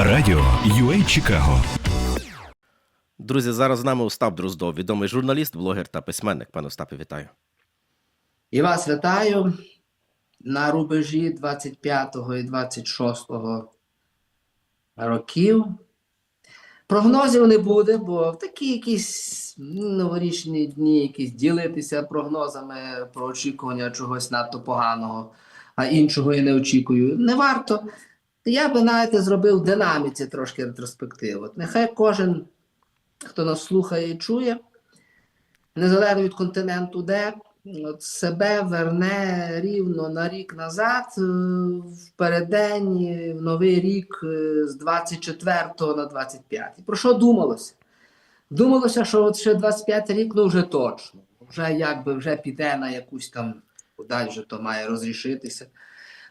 Радіо UA Чикаго. Друзі, зараз з нами Остап Дроздов, відомий журналіст, блогер та письменник. Пане Остапе, вітаю. І вас вітаю на рубежі 25 і 26 років. Прогнозів не буде, бо в такі якісь новорічні дні, якісь ділитися прогнозами про очікування чогось надто поганого, а іншого я не очікую. Не варто. Я би навіть зробив в динаміці трошки ретроспективу. Нехай кожен, хто нас слухає і чує, незалежно від континенту, де от себе верне рівно на рік назад, е, в переддень, в новий рік е, з 24 на 25. Про що думалося? Думалося, що от ще 25 рік, ну вже точно. Вже якби вже піде на якусь там, куди то має розрішитися,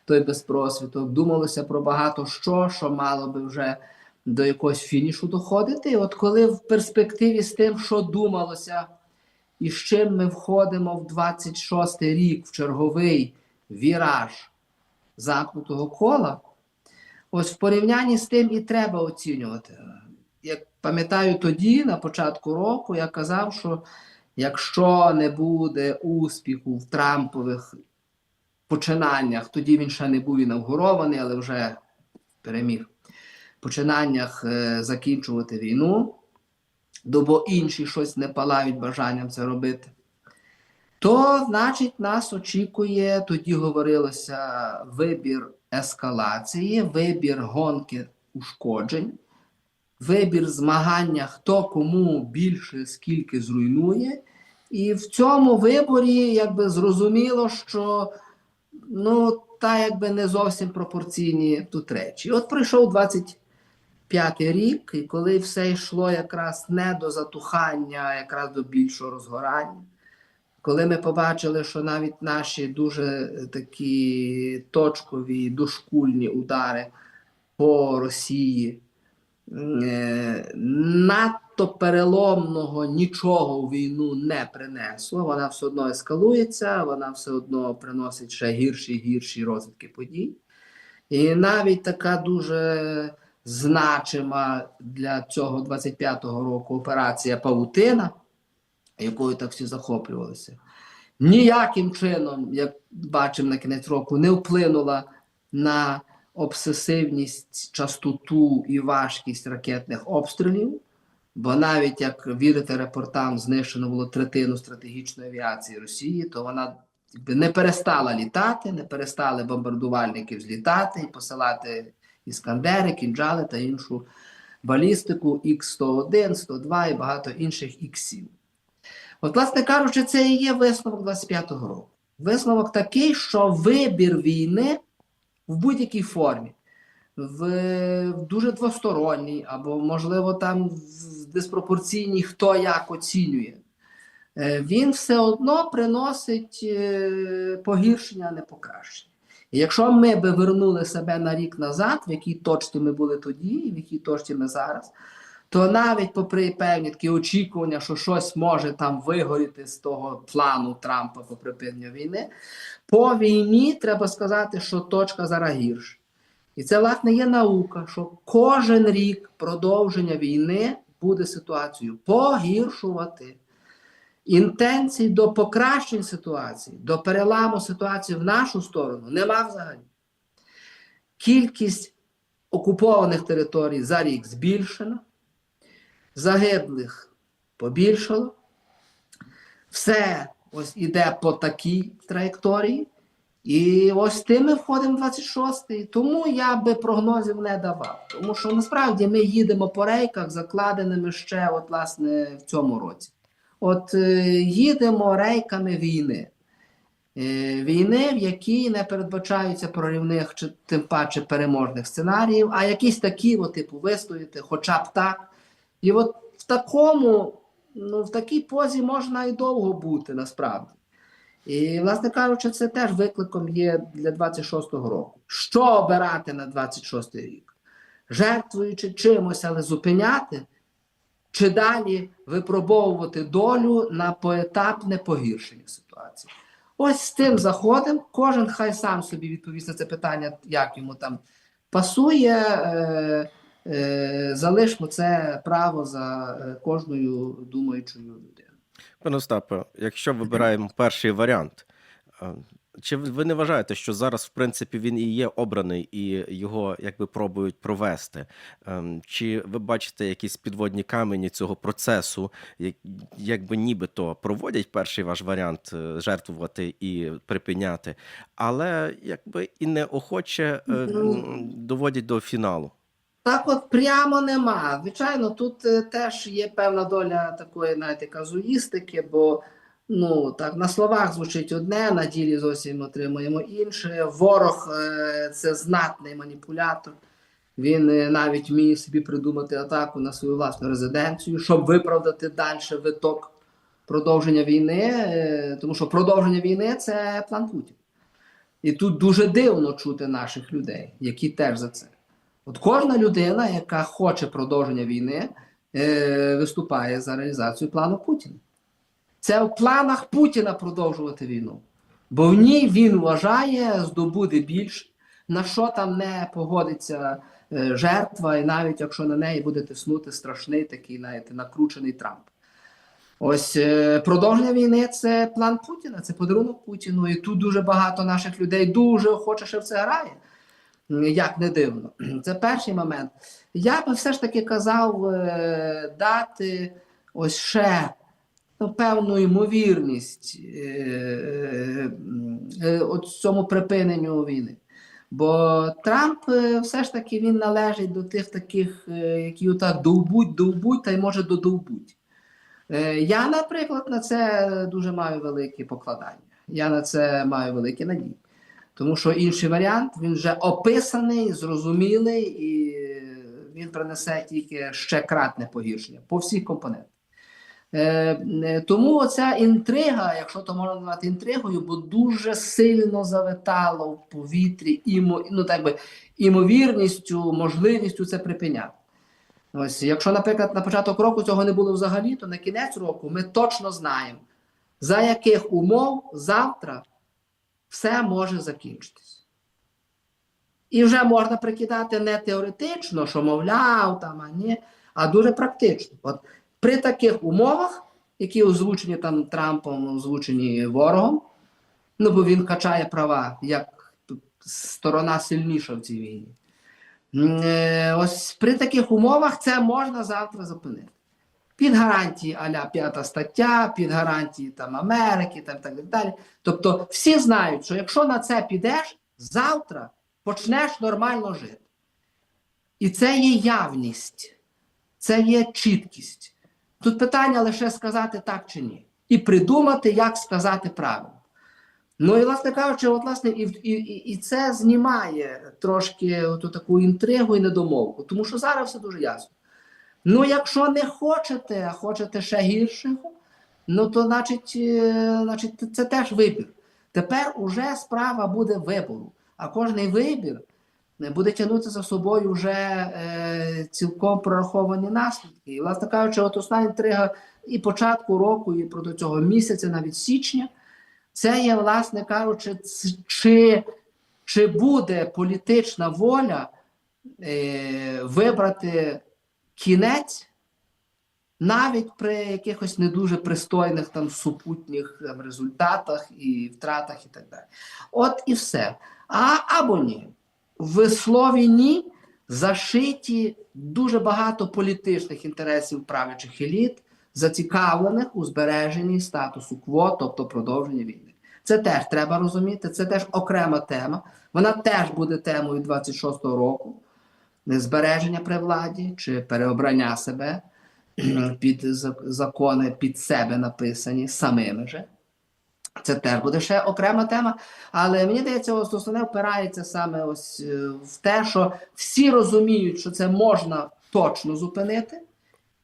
той безпросвіток. Думалося про багато що, що мало би вже до якогось фінішу доходити. І от коли в перспективі з тим, що думалося, і з чим ми входимо в 26-й рік в черговий віраж замкнутого кола, ось в порівнянні з тим і треба оцінювати. Як пам'ятаю тоді, на початку року, я казав, що якщо не буде успіху в Трампових починаннях, тоді він ще не був інавгурований, але вже переміг. Починаннях е, закінчувати війну, бо інші щось не палають бажанням це робити. То, значить, нас очікує, тоді говорилося вибір ескалації, вибір гонки ушкоджень, вибір змагання, хто кому більше скільки зруйнує. І в цьому виборі якби зрозуміло, що ну, та якби не зовсім пропорційні тут речі. От прийшов 25 рік, і коли все йшло якраз не до затухання, а якраз до більшого розгорання. Коли ми побачили, що навіть наші дуже такі точкові дошкульні удари по Росії е, надто переломного нічого у війну не принесло. Вона все одно ескалується, вона все одно приносить ще гірші і гірші розвитки подій. І навіть така дуже значима для цього 25-го року операція Павутина, якою так всі захоплювалися, ніяким чином, як бачимо на кінець року, не вплинула на обсесивність, частоту і важкість ракетних обстрілів. Бо навіть як вірити репортам, знищено було третину стратегічної авіації Росії, то вона не перестала літати, не перестали бомбардувальники злітати і посилати іскандери, кінджали та іншу балістику Х-101, 102 і багато інших іксів. От, власне кажучи, це і є висновок 25-го року. Висновок такий, що вибір війни в будь-якій формі, в, дуже двосторонній, або, можливо, там в диспропорційній, хто як оцінює, е, він все одно приносить е, погіршення, а не покращення. І якщо ми би вернули себе на рік назад, в якій точці ми були тоді, в якій точці ми зараз, то навіть попри певні такі очікування, що щось може там вигоріти з того плану Трампа по припиненню війни, по війні треба сказати, що точка зараз гірша. І це, власне, є наука, що кожен рік продовження війни буде ситуацію погіршувати. Інтенцій до покращень ситуації, до переламу ситуації в нашу сторону нема взагалі. Кількість окупованих територій за рік збільшена, загиблих побільшало. Все ось іде по такій траєкторії. І ось тим ми входимо в 26-й. Тому я би прогнозів не давав. Тому що насправді ми їдемо по рейках, закладеними ще, от, власне, в цьому році. От е, їдемо рейками війни. Е, війни, в якій не передбачаються проривних чи тим паче переможних сценаріїв, а якісь такі, от, типу, вистояти, хоча б так. І от в такому, ну, в такій позі можна і довго бути насправді. І, власне кажучи, це теж викликом є для 26-го року. Що обирати на 26-й рік? Жертвуючи чимось, але зупиняти, чи далі випробовувати долю на поетапне погіршення ситуації? Ось з тим заходом. Кожен хай сам собі відповість на це питання, як йому там пасує. Е, е, залишмо це право за е, кожною думаючою. Пане Остапе, якщо вибираємо перший варіант, е, чи ви не вважаєте, що зараз, в принципі, він і є обраний, і його якби пробують провести? Ем, Чи ви бачите якісь підводні камені цього процесу, якби нібито проводять перший ваш варіант е, жертвувати і припиняти, але якби і неохоче е, Ну, доводять до фіналу? Так от прямо нема. Звичайно, тут е, теж є певна доля такої, знаєте, казуїстики, бо ну так на словах звучить одне, на ділі зовсім отримуємо інше. Ворог е, це знатний маніпулятор. Він е, навіть вміє собі придумати атаку на свою власну резиденцію, щоб виправдати далі виток продовження війни, тому що продовження війни це план Путіна. І тут дуже дивно чути наших людей, які теж за це. От кожна людина, яка хоче продовження війни, е, виступає за реалізацію плану Путіна. Це в планах Путіна продовжувати війну. Бо в ній він вважає, здобуде більше, на що там не погодиться е, жертва, і навіть якщо на неї буде тиснути страшний такий, знаєте, накручений Трамп. Ось е, продовження війни це план Путіна, це подарунок Путіну. І тут дуже багато наших людей дуже охоче ще в це грає. Як не дивно. Це перший момент. Я би все ж таки казав е, дати ось ще ну, певну ймовірність е, е, от цьому припиненню війни. Бо Трамп все ж таки він належить до тих таких, які отак довбуть, довбуть та й може додовбуть. Я, наприклад, на це дуже маю велике покладання. Я на це маю великі надії. Тому що інший варіант він вже описаний, зрозумілий, і він принесе тільки ще кратне погіршення по всіх компонентах. Е, е, тому оця інтрига, якщо то можна назвати інтригою, бо дуже сильно завитало в повітрі імо, ну, так би, імовірністю, можливістю це припиняти. Ось, якщо, наприклад, на початок року цього не було взагалі, то на кінець року ми точно знаємо, за яких умов завтра все може закінчитись. І вже можна прикидати не теоретично, що мовляв, там, а ні, а дуже практично. От при таких умовах, які озвучені там Трампом, озвучені ворогом, ну бо він качає права як сторона сильніша в цій війні. Е, Ось при таких умовах це можна завтра зупинити. Під гарантії аля п'ята стаття, під гарантії там Америки, там так далі. Тобто всі знають, що якщо на це підеш, завтра почнеш нормально жити. І це є явність, це є чіткість. Тут питання лише сказати так чи ні. І придумати, як сказати правильно. Ну і, власне кажучи, от, власне, і, і, і це знімає трошки оту таку інтригу і недомовку, тому що зараз все дуже ясно. Ну, якщо не хочете, а хочете ще гіршого, ну то значить, е, значить це теж вибір. Тепер уже справа буде вибору, а кожний вибір е, буде тягнути за собою вже е, цілком прораховані наслідки. І, власне кажучи, от основна інтрига і початку року, і проти цього місяця, навіть січня, це є, власне кажучи, чи, чи буде політична воля е, вибрати кінець навіть при якихось не дуже пристойних там супутніх там, результатах і втратах і так далі. От і все. А або ні. В слові ні зашиті дуже багато політичних інтересів правлячих еліт, зацікавлених у збереженні статусу кво, тобто продовження війни. Це теж треба розуміти, це теж окрема тема. Вона теж буде темою 26-го року збереження при владі чи переобрання себе під закони під себе написані самими же. Це теж буде ще окрема тема. Але мені здається, ось основне впирається саме ось е, в те, що всі розуміють, що це можна точно зупинити.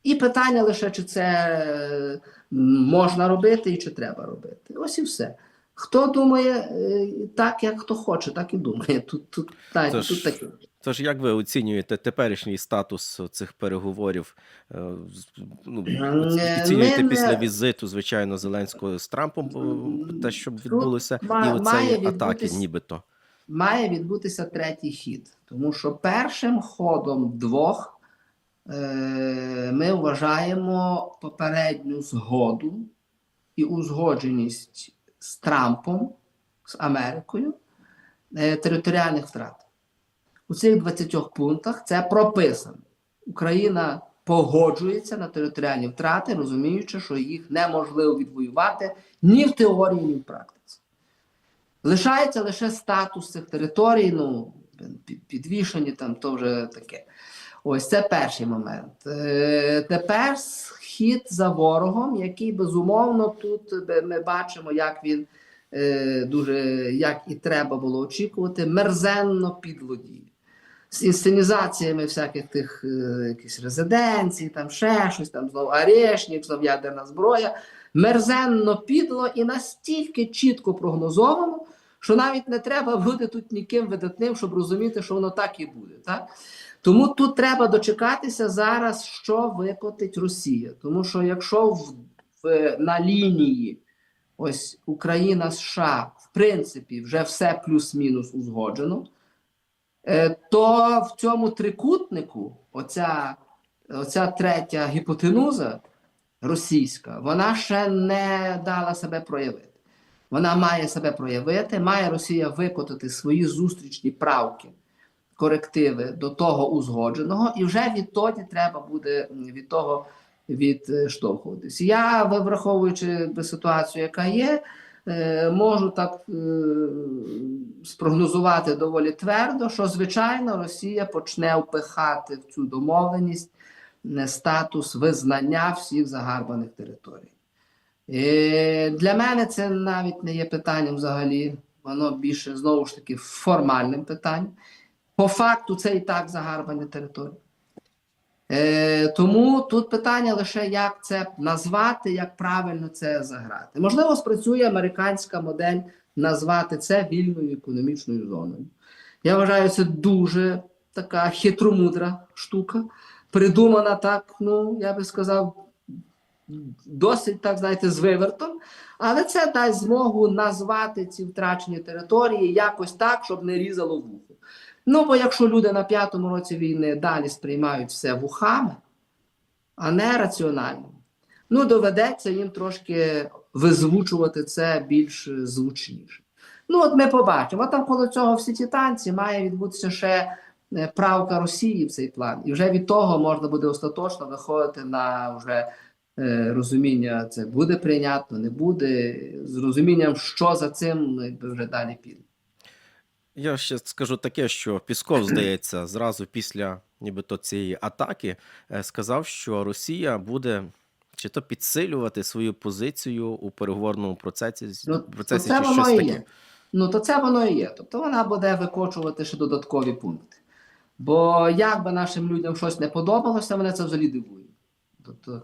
І питання лише, чи це е, можна робити і чи треба робити. Ось і все. Хто думає е, так, як хто хоче, так і думає. Тут, тут, Тож- тут таке. Тож, як ви оцінюєте теперішній статус цих переговорів? Е, Ну, Е, оцінюєте після не- візиту, звичайно, Зеленського з Трампом, е, те, що відбулося, і оцеї атаки, відбутись- нібито. має відбутися третій хід, тому що першим ходом двох ми вважаємо попередню згоду і узгодженість з Трампом, з Америкою територіальних втрат. У цих 20 пунктах це прописано. Україна погоджується на територіальні втрати, розуміючи, що їх неможливо відвоювати ні в теорії, ні в практиці. Лишається лише статус цих територій, ну, підвішені там, то вже таке. Ось це перший момент. Е, тепер схід за ворогом, який безумовно тут ми бачимо, як він е, дуже, як і треба було очікувати, мерзенно підлодіє. З інсценізаціями всяких тих е, якихось резиденцій, там ще щось, там знов арешник, знов ядерна зброя. Мерзенно підло і настільки чітко прогнозовано, що навіть не треба бути тут ніким видатним, щоб розуміти, що воно так і буде. Так? Тому тут треба дочекатися зараз, що викотить Росія. Тому що якщо в, в, на лінії ось Україна США, в принципі, вже все плюс-мінус узгоджено, то в цьому трикутнику оця, оця третя гіпотенуза російська, вона ще не дала себе проявити. Вона має себе проявити, має Росія викотати свої зустрічні правки, корективи до того узгодженого, і вже відтоді треба буде від того відштовхуватись. Я, враховуючи ситуацію, яка є, е, можу так е, спрогнозувати доволі твердо, що звичайно Росія почне впихати в цю домовленість е, статус визнання всіх загарбаних територій. Е, Для мене це навіть не є питанням взагалі, воно більше знову ж таки формальним питанням. По факту це і так загарбані території. Е, тому тут питання лише, як це назвати, як правильно це заграти. Можливо, спрацює американська модель назвати це вільною економічною зоною. Я вважаю, це дуже така хитромудра штука, придумана так, ну, я би сказав, досить, так знаєте, з вивертом, але це дасть змогу назвати ці втрачені території якось так, щоб не різало вухо. Ну, бо якщо люди на п'ятому році війни далі сприймають все вухами, а не раціонально, ну доведеться їм трошки визвучувати це більш звучніше. Ну, от ми побачимо. А там коло цього всі ті танці має відбутися ще е, правка Росії в цей план. І вже від того можна буде остаточно виходити на вже е, розуміння, це буде прийнятно, не буде, з розумінням, що за цим якби, вже далі піде. Я ще скажу таке, що Пісков, здається, зразу після нібито цієї атаки е, сказав, що Росія буде чи то підсилювати свою позицію у переговорному процесі, Ну, то це чи воно щось і таке. є. Ну, то це воно і є. Тобто вона буде викочувати ще додаткові пункти. Бо як би нашим людям щось не подобалося, мене це взагалі дивує. Тобто,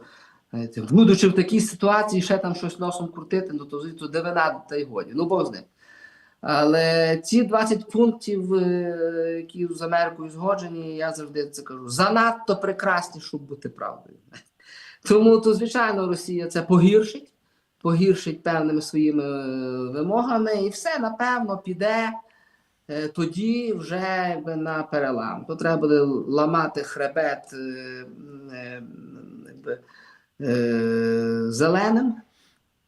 знаєте, будучи в такій ситуації, ще там щось носом крутити, ну то звідти дивина та й годі. Ну, Бог з ним. Але ці 20 пунктів, е, які з Америкою згоджені, я завжди це кажу, занадто прекрасні, щоб бути правдою. Тому, то, звичайно, Росія це погіршить, погіршить певними своїми е, вимогами, і все, напевно, піде е, тоді вже якби, на перелам. То треба буде ламати хребет зеленим,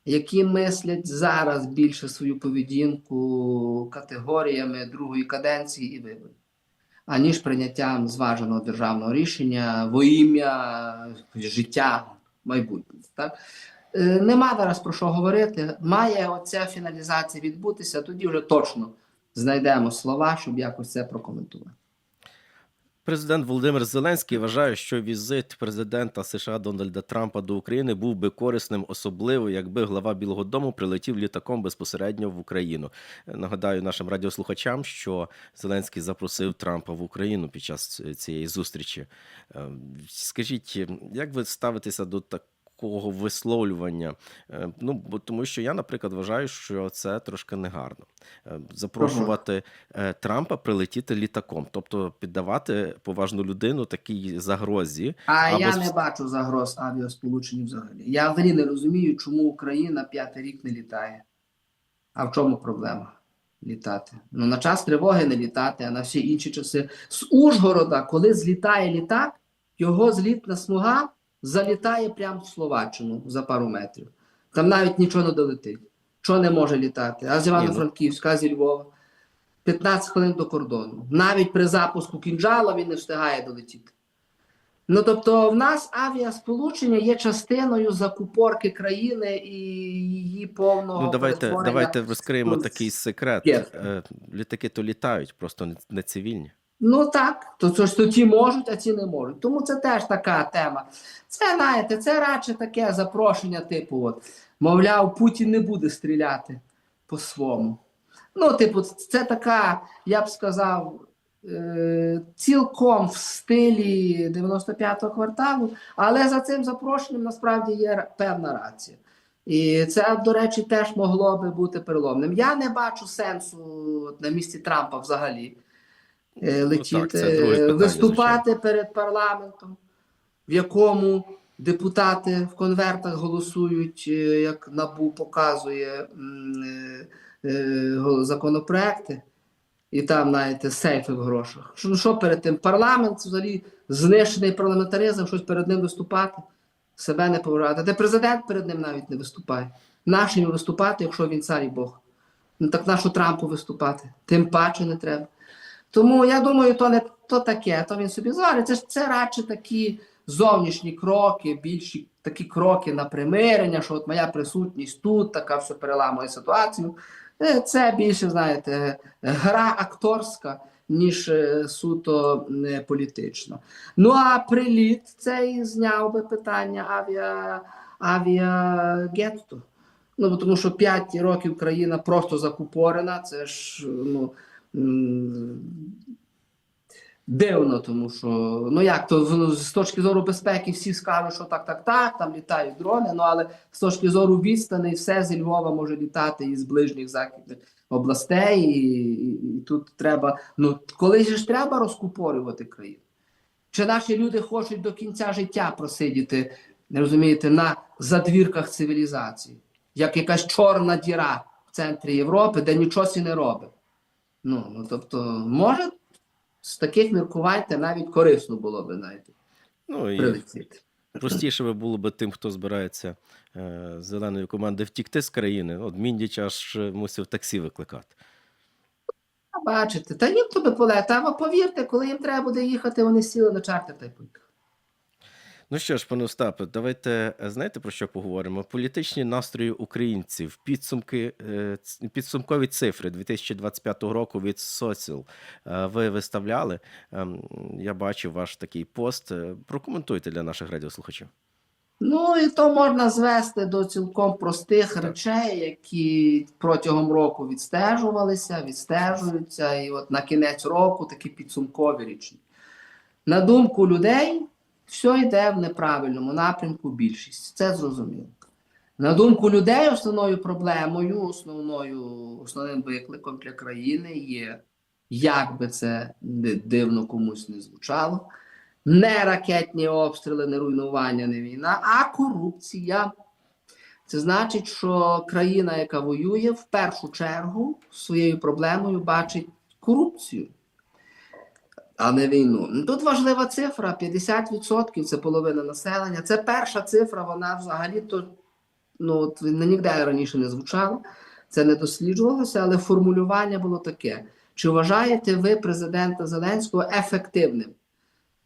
які мислять зараз більше свою поведінку категоріями другої каденції і виборів, аніж прийняттям зваженого державного рішення во ім'я життя майбутнього. Так? Е, Нема зараз про що говорити. Має оця фіналізація відбутися, тоді вже точно знайдемо слова, щоб якось це прокоментувати. Президент Володимир Зеленський вважає, що візит президента США Дональда Трампа до України був би корисним, особливо якби глава Білого Дому прилетів літаком безпосередньо в Україну. Нагадаю нашим радіослухачам, що Зеленський запросив Трампа в Україну під час цієї зустрічі. Е, Скажіть, як ви ставитеся до такого висловлювання? Е, Ну бо тому, що я, наприклад, вважаю, що це трошки негарно. Е, Запрошувати е, Трампа прилетіти літаком, тобто піддавати поважну людину такій загрозі. А Або я не бачу загроз авіасполучень взагалі. Я взагалі не розумію, чому Україна п'ятий рік не літає. А в чому проблема літати? Ну, на час тривоги не літати, а на всі інші часи. З Ужгорода, коли злітає літак, його злітна смуга залітає прямо в Словаччину за пару метрів. Там навіть нічого не долетить. Що не може літати? А з Івано-Франківська, а зі Львова. 15 хвилин до кордону. Навіть при запуску кінжала він не встигає долетіти. Ну тобто, в нас авіасполучення є частиною закупорки країни і її повного. Ну, давайте, давайте розкриємо такий секрет. Є. Е, Літаки то літають, просто не цивільні. Ну так, то це ж то ті можуть, а ті не можуть. Тому це теж така тема. Це знаєте, це радше таке запрошення, типу, от, мовляв, Путін не буде стріляти по-своєму. Ну, типу, це така, я б сказав, е- цілком в стилі 95-го кварталу, але за цим запрошенням насправді є певна рація. І це, до речі, теж могло би бути переломним. Я не бачу сенсу на місці Трампа взагалі е, Ну, летіти, так, це питання, виступати перед парламентом, в якому депутати в конвертах голосують, е, як НАБУ показує е, е, законопроекти, і там, знаєте, сейфи в грошах. Що, ну, що перед тим? Парламент взагалі знищений парламентаризм, щось перед ним виступати, себе не поважати. Де президент перед ним навіть не виступає. Наш йому виступати, якщо він цар і Бог. Ну так нашу Трампу виступати. Тим паче не треба. Тому я думаю, то не то таке, то він собі зварить. Це ж це радше такі зовнішні кроки, більші такі кроки на примирення, що от моя присутність тут, така все переламує ситуацію. Е, Це більше, знаєте, гра акторська, ніж е, суто е, політична. Ну а приліт цей зняв би питання авіа, авіагетто. Ну, тому що 5 років країна просто закупорена, це ж ну, дивно, тому що ну як то з точки зору безпеки всі скажуть, що так, так, так, там літають дрони. Ну але з точки зору відстані, все зі Львова може літати із ближніх західних областей, і, і, і тут треба. Ну коли ж треба розкупорювати країну? Чи наші люди хочуть до кінця життя просидіти, розумієте, на задвірках цивілізації, як якась чорна діра в центрі Європи, де нічого не робить? Ну, ну тобто, може, з таких міркувань навіть корисно було би знаєте, Ну і прилетіти. простіше би було би тим, хто збирається е, зеленої команди втікти з країни. От Міндіч аж мусив таксі викликати. Бачите, та їм то би поле. Та повірте, коли їм треба буде їхати, вони сіли на чартер та й поїхали. Ну що ж, пане Остапе, давайте е, знаєте про що поговоримо? Політичні настрої українців, підсумки, е, підсумкові цифри 2025 року від Соціал. Е, Ви виставляли. Ем, Я бачив ваш такий пост. Прокоментуйте для наших радіослухачів. Ну і то можна звести до цілком простих речей, які протягом року відстежувалися, відстежуються, і от на кінець року такі підсумкові річні. На думку людей, все йде в неправильному напрямку більшість. Це зрозуміло. На думку людей, основною проблемою, основною, основним викликом для країни є, як би це дивно комусь не звучало, не ракетні обстріли, не руйнування, не війна, а корупція. Це значить, що країна, яка воює, в першу чергу своєю проблемою бачить корупцію, а не війну. Ну, Тут важлива цифра: 50% це половина населення. Це перша цифра, вона взагалі то ну, от, ніде раніше не звучала, це не досліджувалося, але формулювання було таке: чи вважаєте ви президента Зеленського ефективним?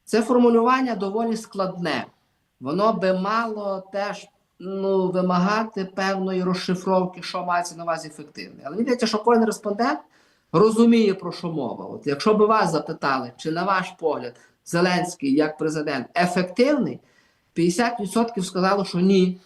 Це формулювання доволі складне. Воно би мало теж ну, вимагати певної розшифровки, що мається на увазі ефективне. Але мені здається, що кожен респондент розуміє, про що мова. От якщо б вас запитали, чи на ваш погляд Зеленський як президент ефективний, 50% сказало, що ні.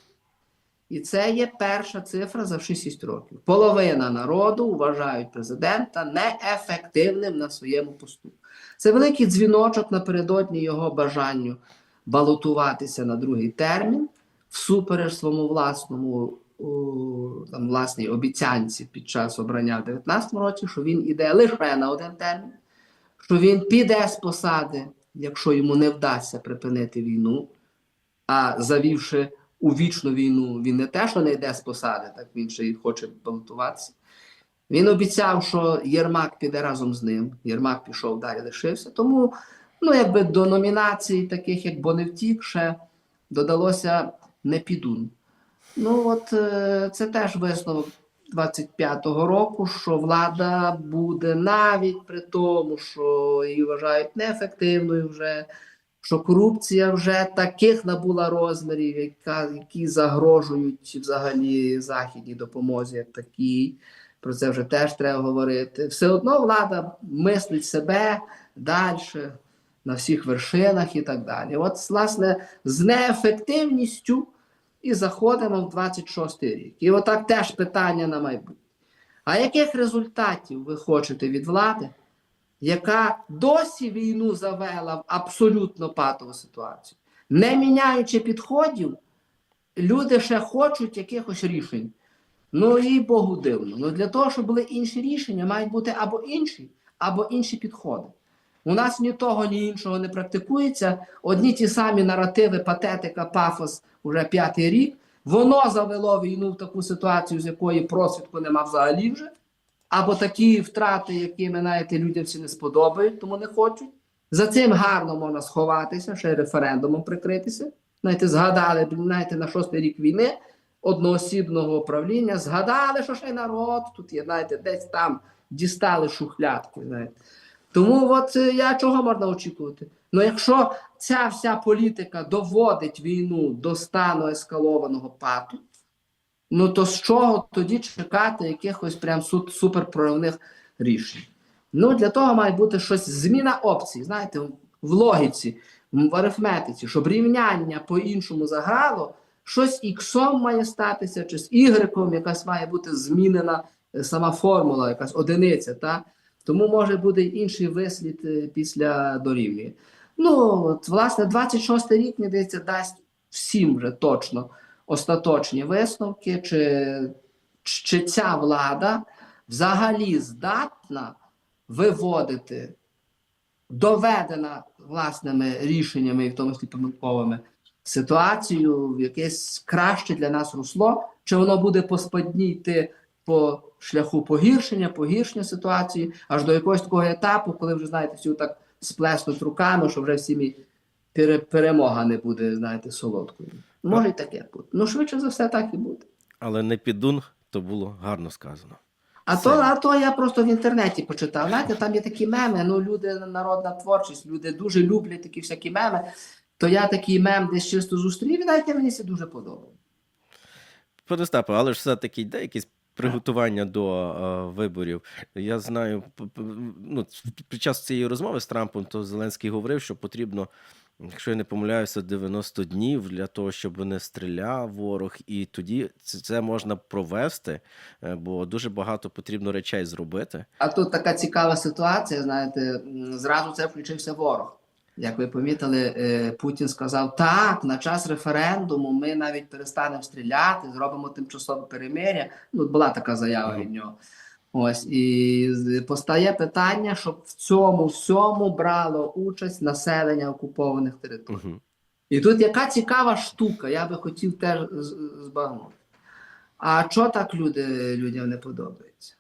І це є перша цифра за 6 років. Половина народу вважають президента неефективним на своєму посту. Це великий дзвіночок напередодні його бажанню балотуватися на другий термін, всупереч своєму власному там, власній обіцянці під час обрання в 2019 році, що він іде лише на один термін, що він піде з посади, якщо йому не вдасться припинити війну, а завівши у вічну війну, він не те, що не йде з посади, так він ще й хоче балотуватися. Він обіцяв, що Єрмак піде разом з ним. Єрмак пішов далі, лишився. Тому Ну, якби до номінацій, таких як Боневтік, ще додалося не підун. Ну, от е, це теж висновок 25-го року, що влада буде навіть при тому, що її вважають неефективною вже, що корупція вже таких набула розмірів, яка, які загрожують взагалі західній допомозі, як такій. Про це вже теж треба говорити. Все одно влада мислить себе далі, на всіх вершинах і так далі. От, власне, з неефективністю і заходимо в 26 рік. І отак теж питання на майбутнє. А яких результатів ви хочете від влади, яка досі війну завела в абсолютно патову ситуацію? Не міняючи підходів, люди ще хочуть якихось рішень. Ну і Богу дивно. Ну для того, щоб були інші рішення, мають бути або інші, або інші підходи. У нас ні того, ні іншого не практикується. Одні ті самі наративи, патетика, пафос уже п'ятий рік. Воно завело війну в таку ситуацію, з якої просвідку нема взагалі вже. Або такі втрати, якими знаєте, людям всі не сподобають, тому не хочуть. За цим гарно можна сховатися, ще й референдумом прикритися. Знаєте, згадали, знаєте, на шостий рік війни одноосібного управління, згадали, що ще й народ тут є, знаєте, десь там дістали шухлядки. знаєте. Тому от е, я чого можна очікувати? Ну, якщо ця вся політика доводить війну до стану ескалованого пату, ну то з чого тоді чекати якихось прям су- суперпроривних рішень? Ну, для того має бути щось зміна опцій, знаєте, в логіці, в арифметиці, щоб рівняння по-іншому заграло, щось іксом має статися, чи з ігреком якась має бути змінена е, сама формула, якась одиниця. Та? Тому може буде інший вислід е, після дорівнює. Ну, от, власне, 26 рік, мені здається, дасть всім вже точно остаточні висновки, чи, чи ця влада взагалі здатна виводити, доведена власними рішеннями, і в тому числі помилковими, ситуацію в якесь краще для нас русло, чи воно буде по йти по шляху погіршення, погіршення ситуації, аж до якогось такого етапу, коли вже знаєте, всі так сплеснуть руками, що вже всім пере, перемога не буде, знаєте, солодкою. Може і таке бути. Ну, швидше за все, так і буде. Але не підун, то було гарно сказано. А Все. то, а то я просто в інтернеті почитав. Знаєте, там є такі меми, ну люди народна творчість, люди дуже люблять такі всякі меми. То я такий мем десь чисто зустрів, і знаєте, мені це дуже подобає. Пане але ж все-таки йде якесь приготування до е, виборів. Я знаю, ну, під час цієї розмови з Трампом, то Зеленський говорив, що потрібно, якщо я не помиляюся, 90 днів для того, щоб не стріляв ворог, і тоді це, це можна провести, е, бо дуже багато потрібно речей зробити. А тут така цікава ситуація, знаєте, зразу це включився ворог. Як ви помітили, е, Путін сказав: так, на час референдуму ми навіть перестанемо стріляти, зробимо тимчасове перемиря. Ну, була така заява від нього. Ось і постає питання, щоб в цьому всьому брало участь населення окупованих територій. Угу. І тут яка цікава штука, я би хотів теж збагнути. А що так люди, людям не подобається?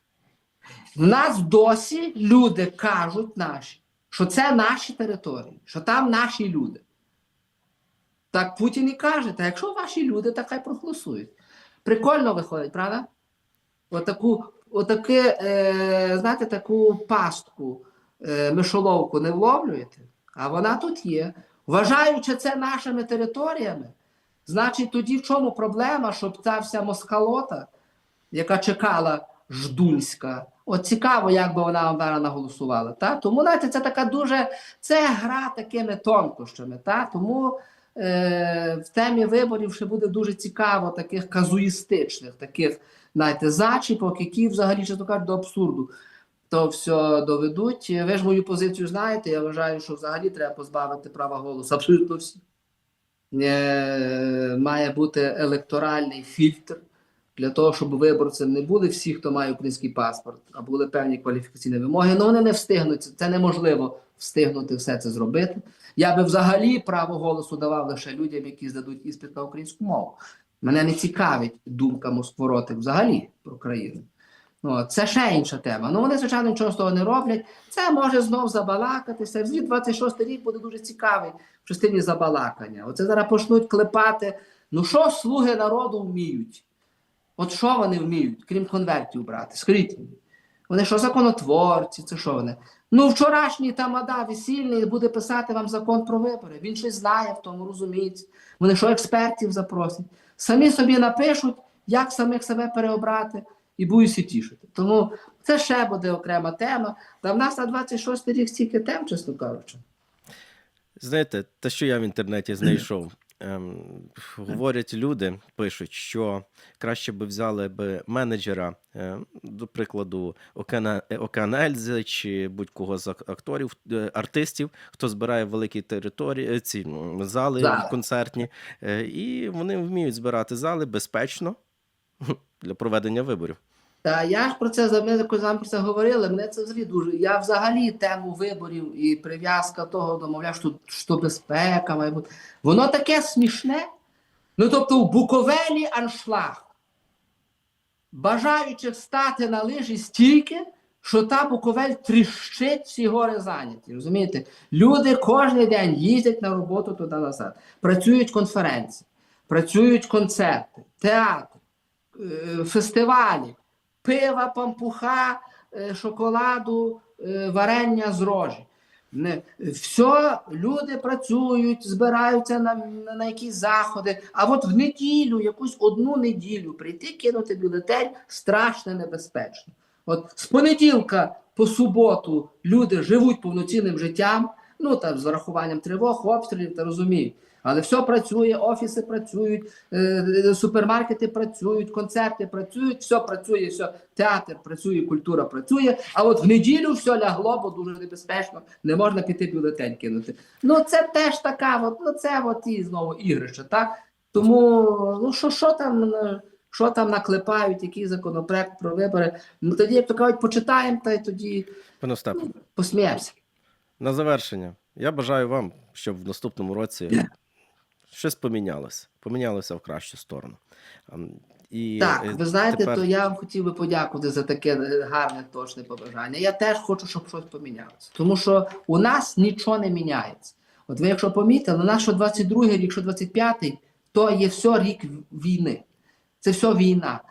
В нас досі люди кажуть наші, що це наші території, що там наші люди. Так Путін і каже, та якщо ваші люди, так хай проголосують. Прикольно виходить, правда? Отаку, отаке, е, знаєте, таку пастку, е, мишоловку не вловлюєте, а вона тут є. Вважаючи це нашими територіями, значить тоді в чому проблема, щоб ця вся москалота, яка чекала ждунська, от цікаво, як би вона вам зараз наголосувала. Та? Тому, знаєте, це така дуже, це гра такими тонкощами. Та? Тому е, в темі виборів ще буде дуже цікаво таких казуїстичних, таких, знаєте, зачіпок, які взагалі, чесно кажучи, до абсурду то все доведуть. Ви ж мою позицію знаєте. Я вважаю, що взагалі треба позбавити права голосу абсолютно всі. Е, має бути електоральний фільтр для того, щоб виборцем не були всі, хто має український паспорт, а були певні кваліфікаційні вимоги. Ну вони не встигнуть. Це- неможливо встигнути все це зробити. Я би взагалі право голосу давав лише людям, які здадуть іспит на українську мову. Мене не цікавить думка Москворотик взагалі про країну. Ну, це ще інша тема. Ну вони, звичайно, нічого з того не роблять. Це може знов забалакатися. Звід 26 рік буде дуже цікавий в частині забалакання. Оце зараз почнуть клепати. Ну що слуги народу вміють? От що вони вміють, крім конвертів брати? Скажіть мені. Вони що, законотворці, це що вони? Ну, вчорашній тамада весільний буде писати вам закон про вибори. Він щось знає в тому, розуміється. Вони що експертів запросять. Самі собі напишуть, як самих себе переобрати, і будуть тішити. Тому це ще буде окрема тема. Та в нас на 26 рік стільки тем, чесно кажучи. Знаєте, те, що я в інтернеті знайшов, ем, говорять люди, пишуть, що краще би взяли би менеджера, е, до прикладу, Океана, е, Океана Ельзи чи будь-кого з ак- акторів, е, артистів, хто збирає великі території, е, ці зали Зали. концертні, е, і вони вміють збирати зали безпечно для проведення виборів. Та я ж про це за коли з про це говорили. Мене це взагалі дуже. Я взагалі тему виборів і прив'язка того домовляв, що, що безпека має бути. Воно таке смішне. Ну тобто, в Буковелі аншлаг. Бажаючих стати на лижі стільки, що та Буковель тріщить, всі гори зайняті. Розумієте? Люди кожен день їздять на роботу туди назад. Працюють конференції, працюють концерти, театр, е, фестивалі, пива, пампуха, е, шоколаду, е, варення з рожі. Все, люди працюють, збираються на, на якісь заходи. А от в неділю, якусь одну неділю прийти кинути бюлетень страшно небезпечно. От з понеділка по суботу люди живуть повноцінним життям, ну там з врахуванням тривог, обстрілів та розуміють. Але все працює, офіси працюють, е, е, супермаркети працюють, концерти працюють, все працює, все, театр працює, культура працює. А от в неділю все лягло, бо дуже небезпечно, не можна піти бюлетень кинути. Ну це теж така, от, ну це от і знову ігрище, так? Тому ну що, що там, що там наклепають, який законопроект про вибори. Ну тоді, як то кажуть, почитаємо, та й тоді Остапе, посміємося. На завершення, я бажаю вам, щоб в наступному році щось помінялося, помінялося в кращу сторону. І, Так, е, ви знаєте, тепер- то я вам хотів би подякувати за таке е, гарне, точне побажання. Я теж хочу, щоб щось помінялося. Тому що у нас нічого не міняється. От ви, якщо помітили, що 22-й рік, що 25-й, то є все рік війни. Це все війна.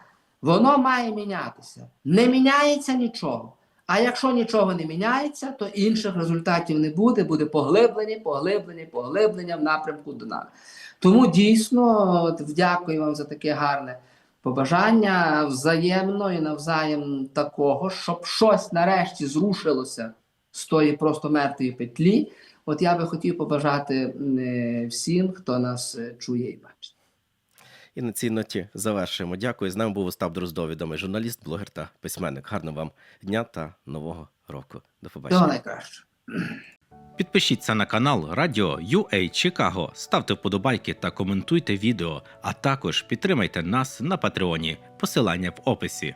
Воно має мінятися. Не міняється нічого. А якщо нічого не міняється, то інших результатів не буде, буде поглиблення, поглиблення, поглиблення в напрямку до нас. Тому дійсно дякую вам за таке гарне побажання взаємно і навзаєм такого, щоб щось нарешті зрушилося з тої просто мертвої петлі. От я би хотів побажати е, всім, хто нас е, чує і бачить. І на цій ноті завершуємо. Дякую. З нами був Остап Дроздов, відомий журналіст, блогер та письменник. Гарного вам дня та нового року. До побачення. До найкраще. Підпишіться на канал Радіо UA Чикаго, ставте вподобайки та коментуйте відео, а також підтримайте нас на Патреоні. Посилання в описі.